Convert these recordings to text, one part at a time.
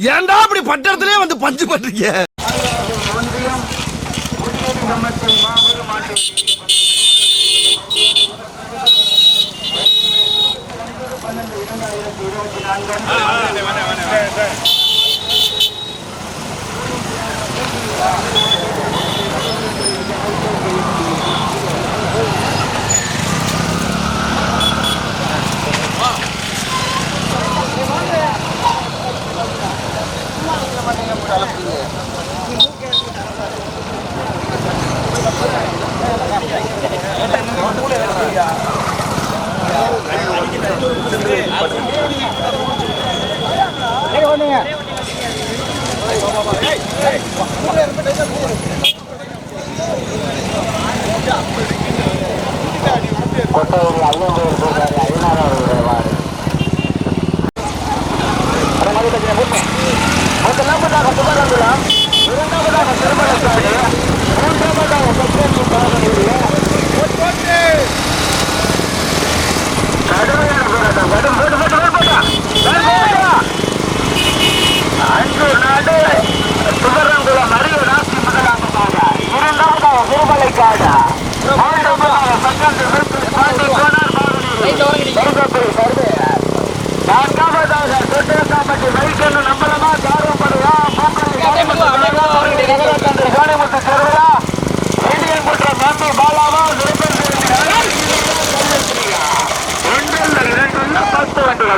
ஏன்டா அப்படி பட்டத்திலே வந்து பஞ்சு பண்றீங்க இருபத்தி நான்கு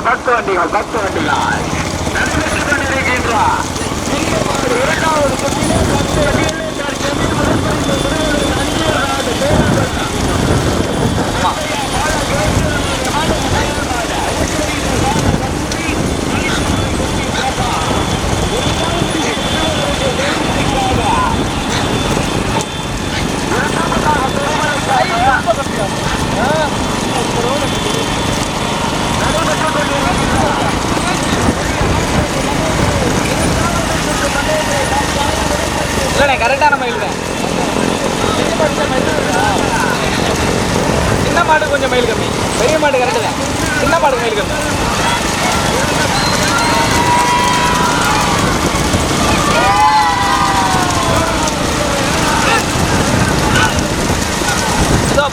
பத்து வண்டிகள் பத்து வண்டிகள் நடைபெற்றுக் கொண்டிருக்கின்றார் இரண்டாவது பத்து வண்டிகள் இல்லைண்ணே கரெக்டான மயில் தான் சின்ன மாடு கொஞ்சம் மயில் கம்மி. பெரிய மாடு கரெக்டு தான். சின்ன மாடு மயில் கம்மி.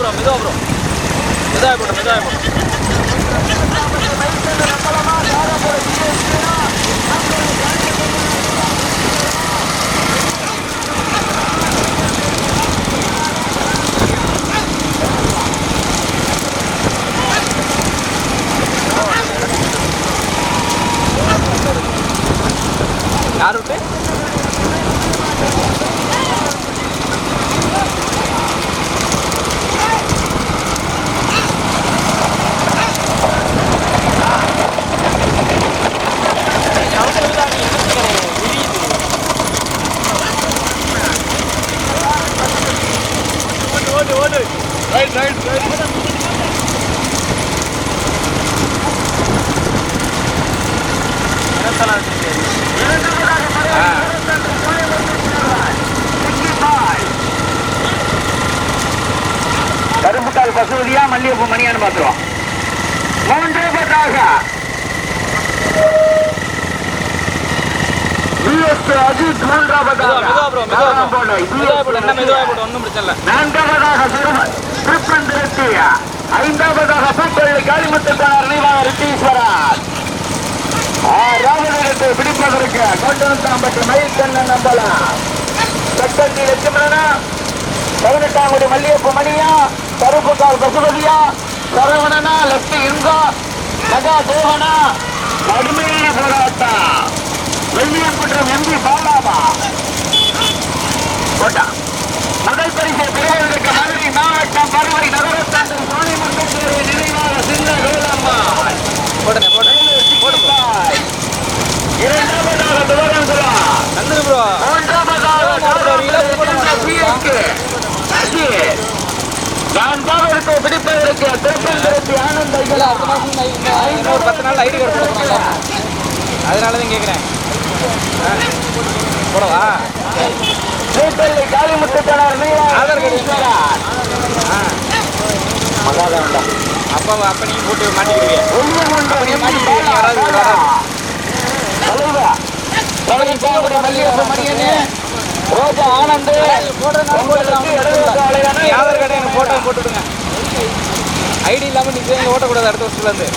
ப்ரோ மெதுவா ப்ரோ மெதுவா போட்டோம் மெதுவா போட்டோம் யார் விட்டு கரும்புக்கால் பசுவதியா மல்லிகைப்பூ மணியான்னு பாத்துருவோம் மூன்று பத்தாக அஜித் மூன்றாவதாக. மெதுவா ப்ரோ மெதுவா ப்ரோ திருப்பந்திரத்தி ஐந்தாவதாக பூப்பள்ளி காளிமுத்துக்கான நினைவாக ரிட்டீஸ்வரர். ஆறாவது பிடிப்பதற்கு கொண்டு வந்தாம்பட்டு மயில் நம்பலாம். சட்டத்தில் லட்சுமணனா பதினெட்டாம் கோடி மல்லியப்ப மணியா? கருப்பு கால் பசுபதியா? சரவணனா? லட்சுமி இங்கோ மகா தேவனா? கடுமையான போராட்டம் வெள்ளியங்குன்றம் எம்பி பாலாமா? போட்டா. முதல் பரிசை பெறுவதற்கு மதுரை மாவட்டம் பருவரி நகரத்தாண்டில் காளிமங்கல் தேர்வு நினைவாக சின்ன கோலம்மா. போடுங்க போடுங்க. இரண்டாவதாக துவகங்குளா நன்றி பத்து நாள் ஐடி கார்டு கொடுத்தாங்க அதனால தான் கேட்குறேன் போடவா? வீட்டில் காளிமுத்து கார்டு ஈஸ்வரா. அப்பா அப்ப நீங்க போட்டு மாட்டிக்கிறீங்க ரோஜா ஆனந்த். ஆதார் கார்டு எனக்கு போட்டோ போட்டுவிடுங்க ஐடி இல்லாமல் நீங்கள் ஓட்டக்கூடாது அடுத்த வருஷத்துலேருந்து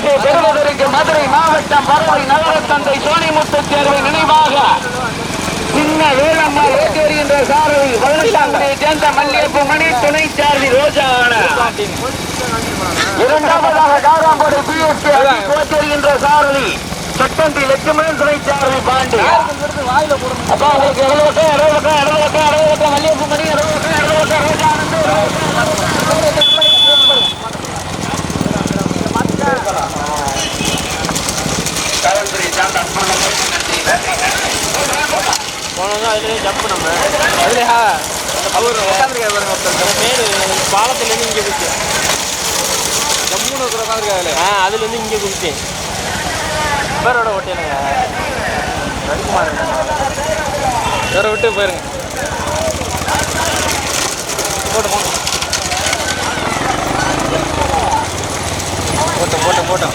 பரிசை பெறுவதற்கு மதுரை மாவட்டம் பரவை நகர தந்தை சோனிமுத்து தேர்வை நினைவாக சின்ன வேளம்மா ஏற்றேரி என்ற சாரதி பதினெட்டாங்குடியை சேர்ந்த மல்லிகைப்பூ மணி துணை சாரதி ரோஜா இரண்டாவதாக காராம்போடு பிஎஸ்பி கோச்சேரி என்ற சாரதி சட்டந்தி லட்சுமணன் துணை சாரதி பாண்டி. அப்பா உங்களுக்கு இடது பக்கம் இடது பக்கம் இடது பக்கம் இடது பக்கம் மணி இடது பக்கம் இடது பக்கம் ரோஜா ஆனந்த் காவல்துறை சார்ந்த அன்பான நன்றி நன்றி போனது அதுலேயே ஜம்ப் நம்ம அதுலையா அவர் உட்காந்துருக்காரு பாருங்க ஒருத்தர் மேடு பாலத்துலேருந்து இங்கே குதிச்சேன் ஜம்முன்னு ஆ அதுலேருந்து இங்கே குதிச்சேன். பேரோட ஓட்டியலுங்க வேற விட்டு போயிருங்க. போட்டு போட்டோம் போட்டோம் போட்டோம்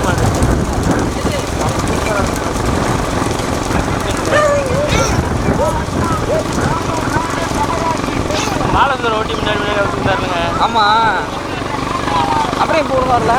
வரல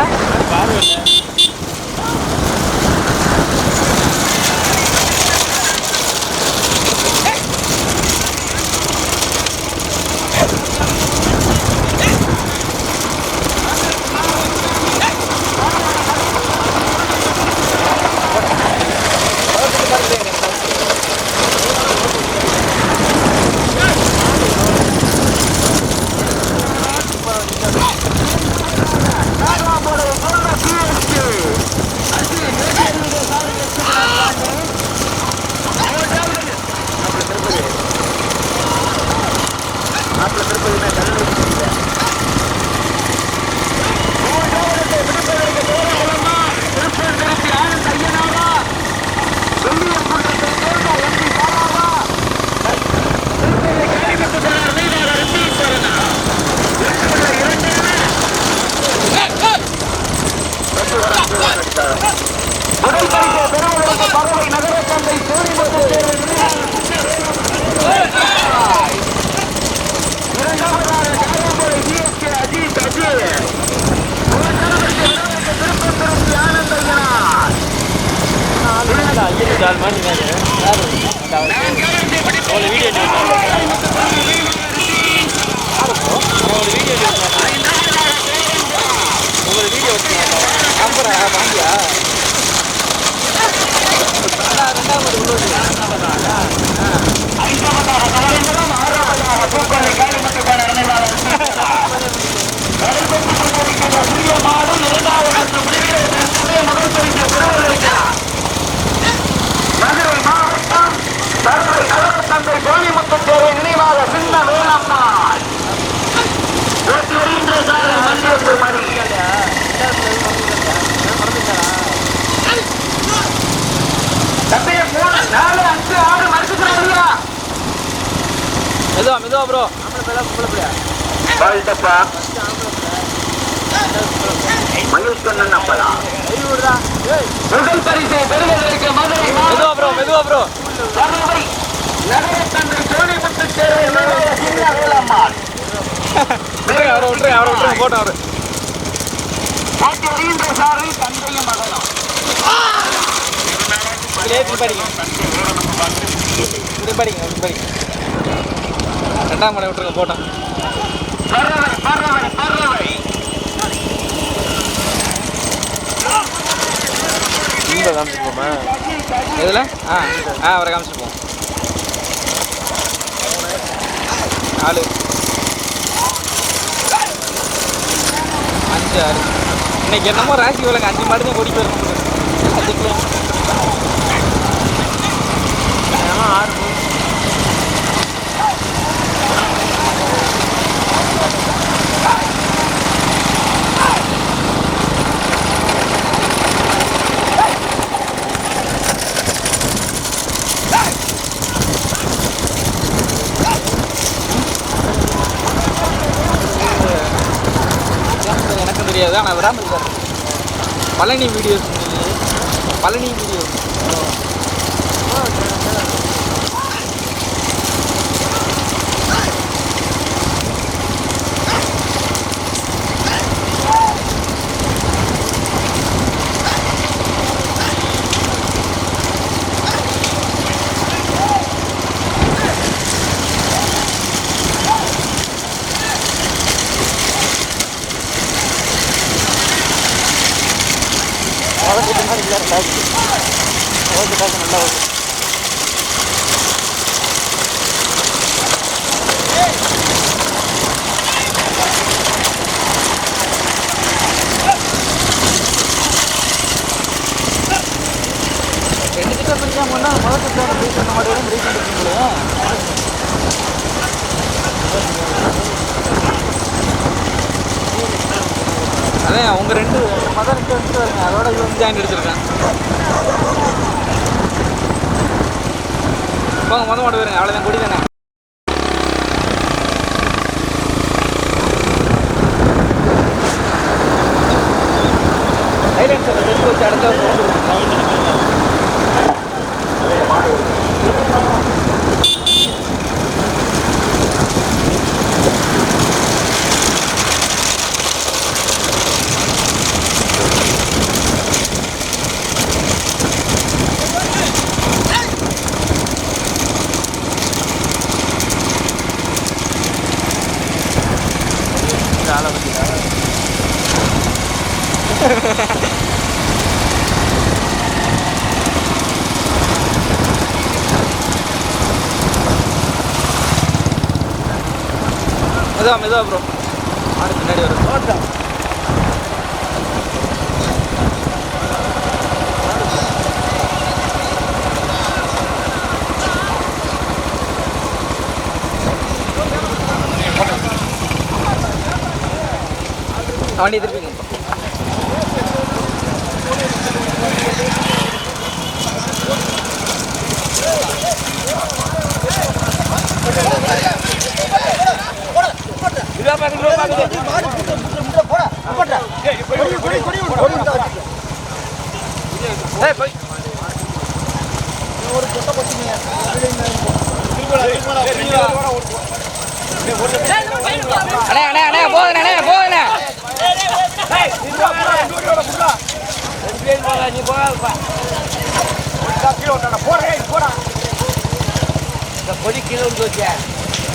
ஐயோ ஒரு வீடியோ ஒரு வீடியோ உங்களை வீடியோ நம்பரா வாங்கியா ஐந்தாவதாக நவரேந்திரம் ஆறாவதாக பூக்கொள்ளை காளிமுத்துக்கான நினைவாளர் நடைபெற்றுக் கொண்டிருக்கின்ற புதிய மாதம் இரண்டாவது முடிவில் புதிய முதல் பரிசை பெறுவதற்கு மதுரை மாவட்டம் தருமபுரி நகர தந்தை கோணிமுத்து தேவை நினைவாக சின்ன வேலம்மாள் தந்தையை மூணு நாலு அஞ்சு ஆறு மெதுவா மெதுவா ப்ரோ முதல் பரிசை பெறுவதற்கு மதுரை மெதுவா ப்ரோ மெதுவா ப்ரோ அவரை விட்டுருங்க போட்டோம் அவரு. ஓட்டி வருகின்ற சாரை தந்தையும் மகனும். ரெண்டாம் மலை விட்டுருங்க போட்டோம். காமிச்சிருக்கோமா? இதில் ஆ ஆ அவரை காமிச்சிருப்போம் நாலு அஞ்சு ஆறு இன்னைக்கு என்னமோ ராசி விலங்கு அஞ்சு மாடு தான் ஓடி போயிருக்கோம் அதுக்குள்ள Palani videos Palani videos okay ரெண்டு கிட்ட பிடிக்காம ஒன்றா முதல் கிட்ட ரீச் பண்ண மாட்டேன் ரீச் பண்ணிருக்கீங்களே அதான் உங்கள் ரெண்டு மதம் ரெண்டு வருங்க அதோட ஜாயின் அடிச்சிருக்கேன். போங்க மொதல் மாட்டு வருங்க அவ்வளோதான் குடி தானே சைலன்சர் எடுத்து வச்சு அடுத்த மெதுவா ப்ரோ மாடு பின்னாடி வரும் வண்டி திருப்பிங்க இதா பாக்குது இதா பாக்குது ஏய் போய் அண்ணே அண்ணே அண்ணே அண்ணே.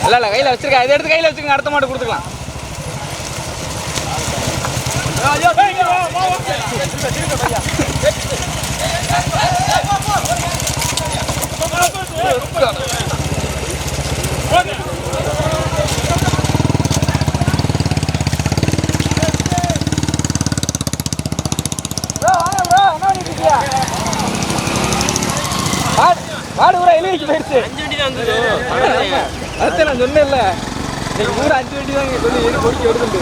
இல்ல இல்ல கையில வச்சிருக்கேன் இதை எடுத்து கையில வச்சுக்கோங்க அடுத்த மாட்டு கொடுத்துக்கலாம் வாடு ஊரா எழுதிக்கு போயிருச்சு அஞ்சு வண்டி தான் வந்தது அதான் நான் சொன்னேன்ல நீங்க ஊர் அஞ்சு வண்டி தான் சொல்லி ஏறி பொறுக்கி வருதுண்டு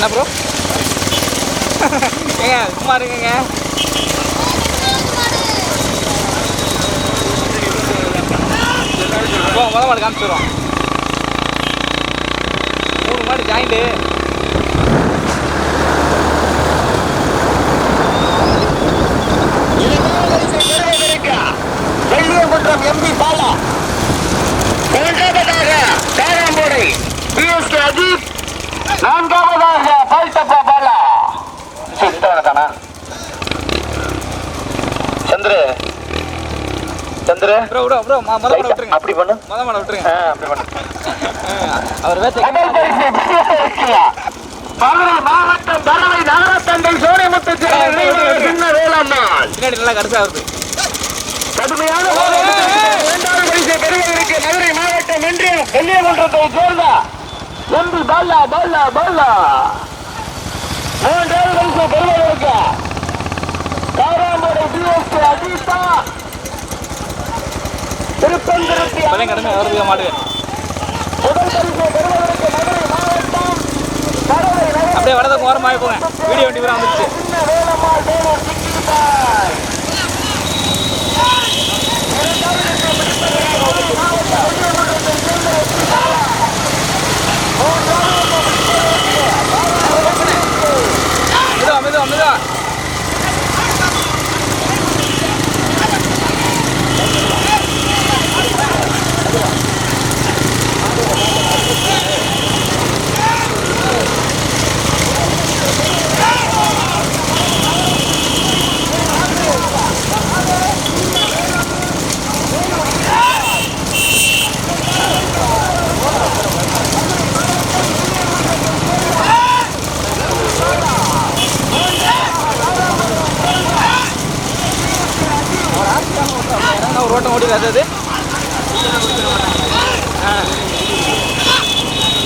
என்ன ப்ரோ ஏங்க சும்மா இருங்கங்க. போ முத மாடு காமிச்சிடுவோம் மூணு மாடு ஜாயிண்ட்டு வெள்ளியங்குன்றம் எம்பி பாலா. மூன்றாவதாக காராம்போடை பிஎஸ்கே அஜித் நான்காவதாக பால்டப்பா Bala சித்தானதானா Chandru. Chandru. Bro bro bro முத மாட விட்டுருங்க. அப்படி பண்ணு. முத மாட விட்டுருங்க. அப்படி பண்ணு. அவர் வேத்தை முதல் பரிசு பிஎஸ்கே மதுரை மாவட்டம் பறவை நகரத்தந்தை சோனிமுத்து சின்ன வேளாண்மாள் பின்னாடி நல்லா கடைசியாக வருது கடுமையான இரண்டாவது பரிசை பெறுவதற்கு மதுரை மாவட்டம் என்று வெள்ளியகுன்றத்தை சேர்ந்த எம்பி பாலா பாலா பாலா மூன்றாவது பரிசை பெறுவதற்கு. காராம்படை டிஎஸ்கே அஜிதா. வருது மாடு. முதல் பரிசை பெறுவதற்கு மதுரை மாவட்டம். அப்படியே வடதுக்கு ஓரமாக போங்க. வீடியோ வண்டி பூரா வந்துருச்சு. சின்ன வேலம்மாள் தேவர் சிக்கிட்டாய் மெதுவா மெதுவா மெதுவா என்ன ஒரு ஓட்டம் ஓடிடாது அது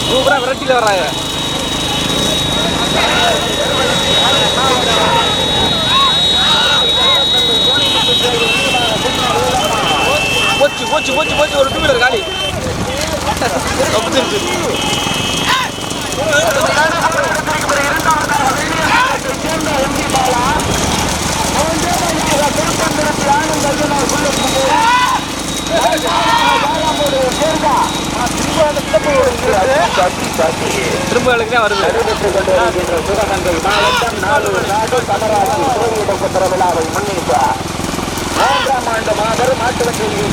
சூப்பராக விரட்டியில் வர்றாங்க போச்சு போச்சு போச்சு போச்சு ஒரு டூ வீலர் காலி தப்பிச்சிருச்சு திரும்ப வேலைக்கு தான் வருது. மூன்றாம் ஆண்டு மாதர் மாட்டு வண்டியில்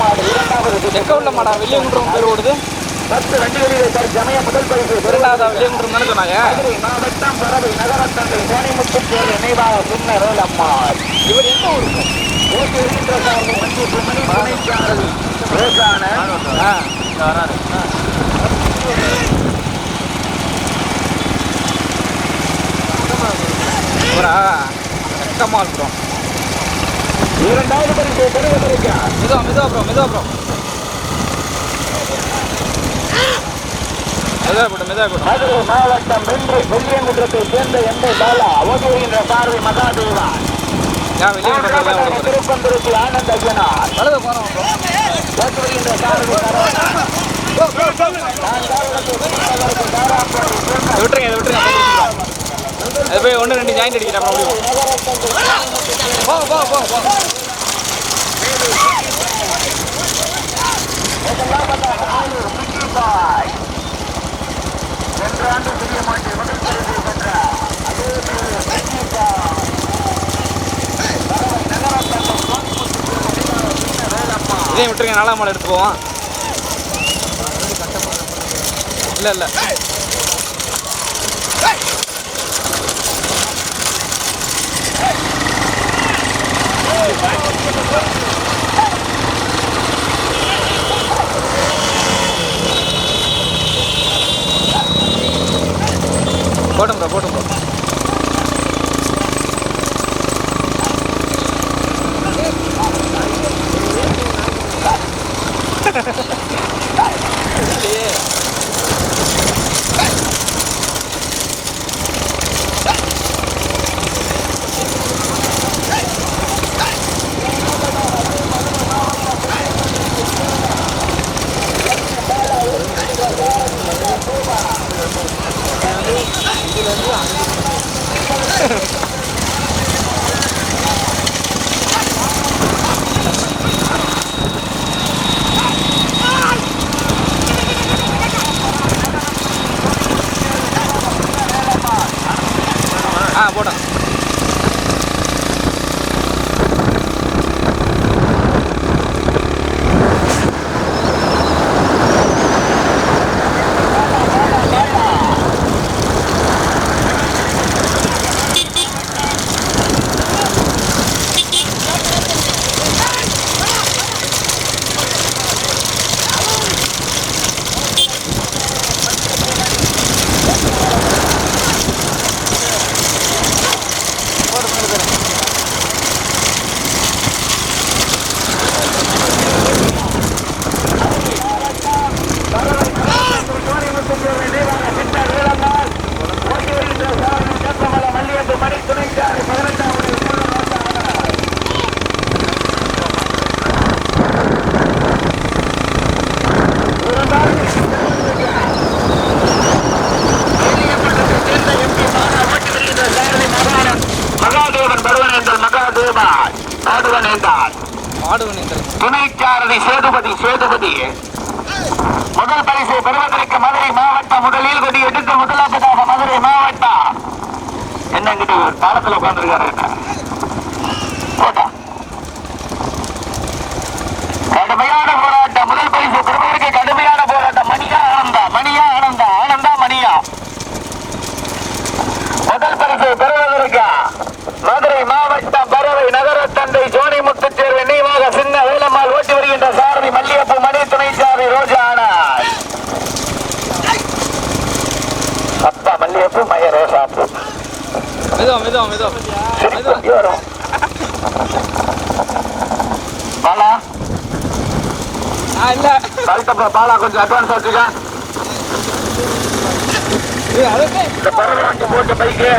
மாடு? இரண்டாவது எக்க உள்ள மாடா வெள்ளியங்குன்றம் பேர் ஓடுது. பத்து வண்டிகளிலே தற்சமய முதல் பரிசு இரண்டாவதா வெள்ளியங்குன்றம் தானே சொன்னாங்க. மாவட்டம் பறவை நகரத்தந்தை சோனிமுத்துப்பேர் நினைவாக சின்ன வேலம்மாள் இவர் எந்த ஊர்? ஓட்டு இருக்கின்ற சார்பில் மஞ்சள் மணி துணைச்சாரல் ரோசான ஆ. இவரா? எக்கமா இருக்கிறோம் இரண்டாவது பரிசு மெதுவா மெதுவா ப்ரோ மெதுவா ப்ரோ மதுரை மாவட்டம் வென்று வெள்ளியங்குன்றத்தை சேர்ந்த எந்த பாலா வருகின்ற சார்பில் மகாதேவா. திருப்பந்திருச்சி ஆனந்த ஐயனார் வலது போகிறோம் ப்ரோ ஓட்டு வருகின்ற சார்பில் சரவணா. இதை விட்டுருங்க விட்டுருங்க. அது போய் ஒன்று ரெண்டு ஜாயிண்ட் அடிக்கிறேன் அப்புறம் முடியும் போங்க போங்க போங்க போங்க சென்ற ஆண்டு புதிய மாட்டில் முதல் பரிசு பெற்ற அதே இதையும் விட்டுருங்க நாலாம் மலை எடுத்து போவோம் இல்லை இல்லை. பாடத்துல உட்காந்துருக்காரு காலத்துல உட்கார்ந்துருக்காரு போட்டா கடுமையான போராட்டம் முதல் பரிசு பெறுவதற்கு கடுமையான போராட்டம் மணியா ஆனந்தா மணியா ஆனந்தா ஆனந்தா மணியா முதல் பரிசு பெறுவதற்கு மதுரை மாவட்டம் பறவை நகர தந்தை ஜோனி முத்துச்சேர்வு நினைவாக சின்ன வேலம்மாள் ஓட்டி வருகின்ற சாரதி மல்லியப்பு மணி துணைச்சாரி ரோஜா ஆனார் அப்பா மல்லியப்பு மைய ரோசாப்பு மெதுவா மெதுவா மெதுவா வரும் பாலா ஆ இல்ல கழுத்தப்ப பாலா கொஞ்சம் அட்வான்ஸ் வச்சுக்க ஏய், அதுக்கு இந்த பரவாட்டி போட்ட பைக்கு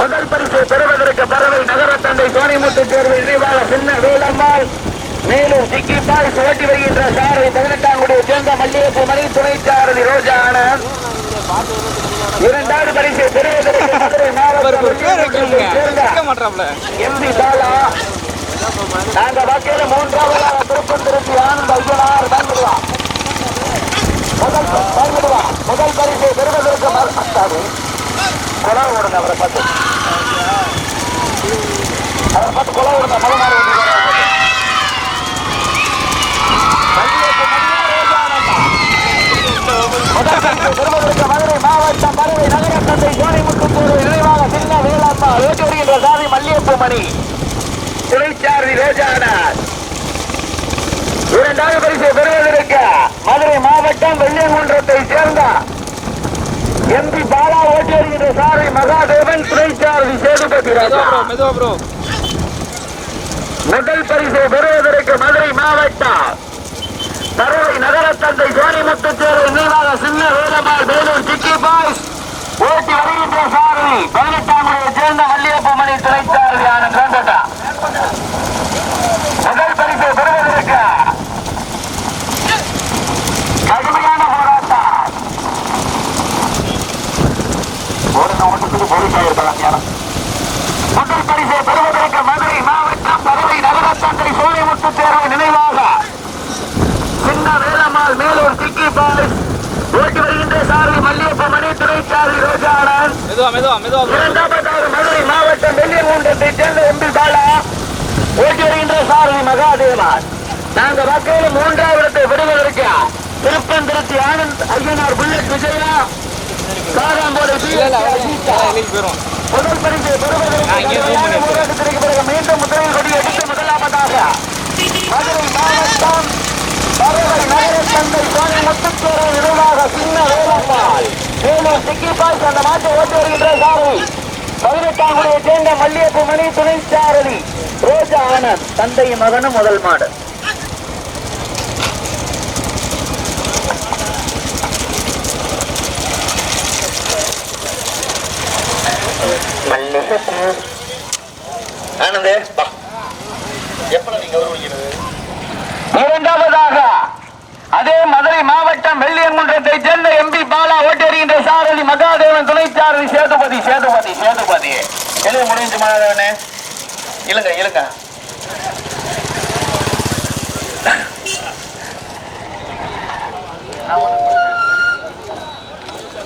முதல் பரிசு பெறுவதற்கு பறவை நகர தந்தை சோனிமுத்து தேர்வு நினைவாக சின்ன வேலம்மாள் மேலும் சிக்கி பாய்ஸ் ஓட்டி வருகின்ற சாரதி பதினெட்டாம் குடியை சேர்ந்த மல்லிகைப்பூ மணி துணை சாரதி ரோஜா ஆனந்த் இரண்டாவது பரிசு நாங்க வக்கையில மூன்றாவதாக திருப்பந்திருத்தி ஆனந்த ஐயனார் வந்துடுவான் முதல் வந்துடுவா முதல் பரிசு பெறுவதற்கு மறுத்தாரு கொலை விடுங்க அவரை பார்த்து. அவரை பார்த்து விடுங்க மறுமாறு பெறுவதற்கு மதுரை மாவட்டம் பறவை நகர தந்தை ஜோனிமுத்துத்தூர் நினைவாக சின்ன வேளாண்மா ஓட்டி வருகின்ற சாதி மல்லியப்பு மணி துணைச்சாரதி ரோஜானார் இரண்டாவது பரிசு பெறுவதற்கு மதுரை மாவட்டம் வெள்ளியங்குன்றத்தை சேர்ந்த எம்பி பாலா ஓட்டி வருகின்ற சாரை மகாதேவன் துணைச்சாரதி சேதுபதி முதல் பரிசு பெறுவதற்கு மதுரை மாவட்டம் பறவை நகர தந்தை ஜோனிமுத்து தேர்வு நினைவாக சின்ன வேலம்மாள் வேலூர் சிக்கி பாய்ஸ். ஓட்டி வருகின்ற சாரதி பதினெட்டாம் சேர்ந்த மல்லியப்பு மணி துணைச்சாரதியான கிரந்தட்டா முதல் பரிசு பெறுவதற்கு கடுமையான போராட்டம் ஒரு ஓட்டத்துக்கு போலீசாக இருக்கலாம் முதல் பரிசை பெறுவதற்கு மதுரை மாவட்டம் பறவை நகரத்தந்தை சோழிமுத்து தேர்வு நினைவாக சின்ன வேலம்மாள் மேலூர் சிக்கி பாய்ஸ் ஓட்டி வருகின்ற சாரதி மல்லியப்ப மணி துணைச்சாரி ரோஜானன் மெதுவா மெதுவா மெதுவா. மதுரை மாவட்டம் வெள்ளியங்குன்றத்தை சேர்ந்த எம்பி பாலா ஓட்டி வருகின்ற சாரதி மகாதேவன். நாங்க வக்கையில் மூன்றாவது இடத்தை விடுவதற்கு திருப்பந்திருத்தி ஆனந்த் ஐயனார் புல்லட் விஜயா காராம்போடு முதல் பரிசு பெறுவதற்கு பிறகு மீண்டும் முதலில் கொடி எடுத்து முதலாவதாக மதுரை மாவட்டம் பறவை நகர தந்தை சுவாமி நினைவாக சின்ன வேலம்மாள் மேலும் சிக்கி பாய்ஸ் அந்த மாட்டை ஓட்டி வருகின்ற சாரதி. பதினெட்டாம் சேர்ந்த மல்லியப்பு மணி துணை சாரதி. ரோஜா ஆனந்த் தந்தை மகனும் முதல் மாடு. ஆனந்தே இரண்டாவதாக அதே மதுரை மாவட்டம் வெள்ளியங்குன்றத்தை சேர்ந்த எம்பி பாலா மகாதேவன் துணை சேதுபதி சேதுபதி சேதுபதி. எழுத முடிஞ்சு மகாதேவனே? இழுங்க இழுங்க.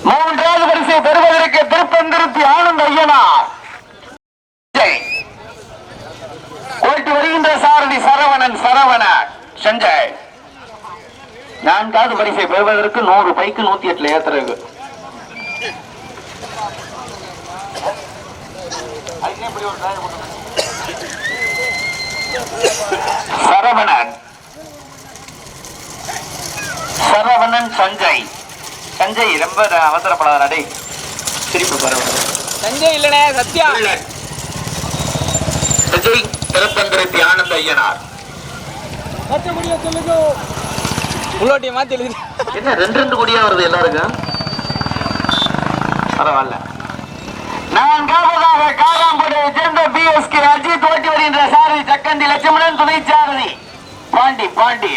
மூன்றாவது பரிசை பெறுவதற்கு திருப்பந்திருத்தி ஆனந்த் ஐயனார். ஜெய். ஓட்டி வருகின்ற சாரதி சரவணன் சரவணன் சஞ்சய் நான்காவது பரிசை பெறுவதற்கு நூறு பைக்கு நூத்தி எட்டுல ஏத்துறது. சரவணன். சரவணன் சஞ்சய். சஞ்சய் ரொம்ப அவசரப்படாத டேய். திருப்பி பரவாயில்ல சஞ்சய் இல்லனே சத்யா. விஜய் திருப்பந்திரத்தி ஆனந்த ஐயனார் உள்ளோட்டியை மாத்தி எழுதி என்ன ரெண்டு ரெண்டு கோடியா வருது எல்லாருக்கும்? பரவாயில்ல. நான்காவதாக காராம்படையை சேர்ந்த பிஎஸ்கே அஜித் ஓட்டி வருகின்ற சாரதி சக்கந்தி லட்சுமணன் துணை சாரதி. பாண்டி பாண்டி.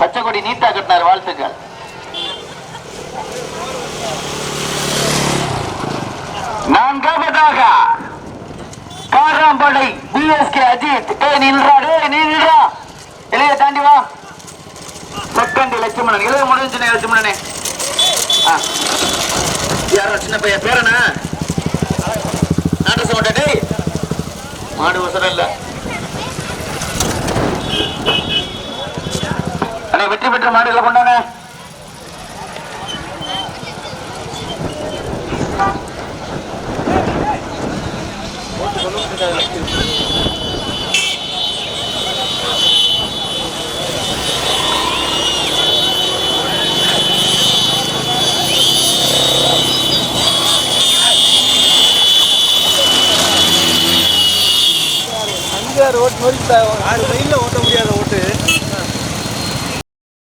பச்சைக்கொடி நீட்டா கட்டினார் வாழ்த்துக்கள். நான்காவதாக காராம்படை பிஎஸ்கே அஜித் ஏ நின்றா டே நீ நின்றா இளைய தாண்டி வா. சக்கண்டி லட்சுமணன் இளைய முடிஞ்சு லட்சுமணனே. ஆ. யாரா சின்ன பையன் பேரனா? நாட்ட சொல்லிட்ட டேய். மாடு வசரம் இல்ல. அண்ணே வெற்றி பெற்ற மாடு எல்லாம் கொண்டானே சொல்லுங்க ரோட் நோக்கி ஆறு மைலில் ஓட்ட முடியாத ஓட்டு.